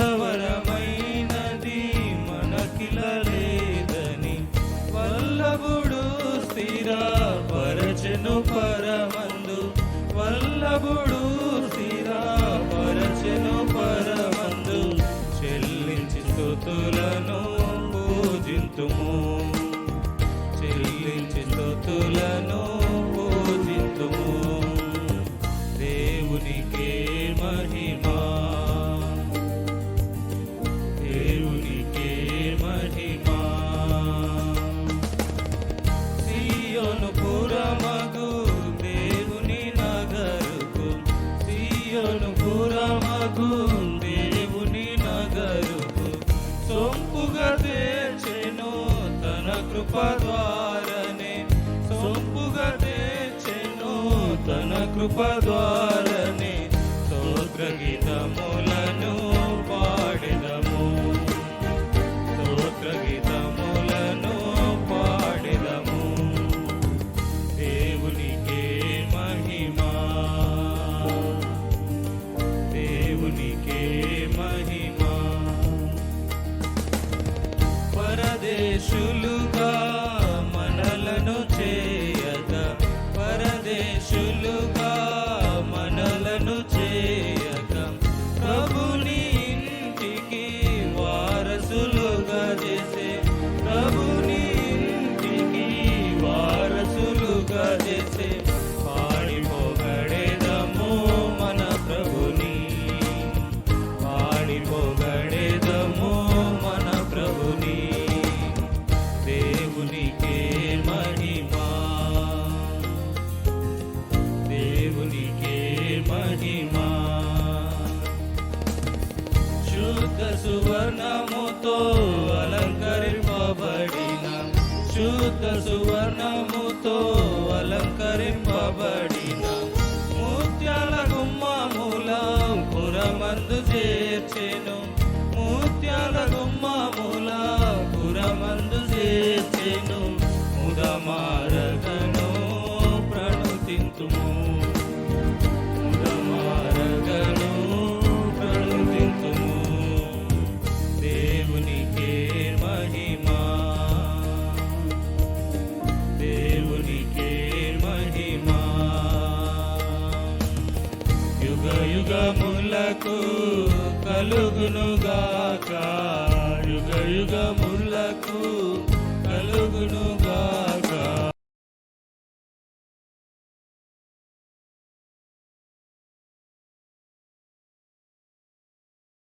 కలవరమైనది మనకిల లేదని వల్లభుడు స్థిరా పరచను పరమందు. వల్లభుడు స్థిరా పరచను చెల్లించి స్థుతులను పూజింతుము. చెల్లించి స్థుతులను పూజింతుము. కృప ద్వారనే సొంపుగా తెచ్చెను తన కృప ద్వారనే స్తోత్ర గీతములను పాడెదము. స్తోత్ర గీతములను పాడెదము. దేవునికే మహిమా. దేవునికే మహిమా. పరదేశులుగా సువర్ణముతో అలంకరింపబడిన శుద్ధ సువర్ణముతో అలంకరింపబడిన ముత్యాల గుమ్మముల పురమందు చేర్చెను. ముత్యాల గుమ్మముల పురమందు చేర్చెను. ముదమారగను యుగములకు కలుగునుగాక. యుగ యుగములకు కలుగునుగా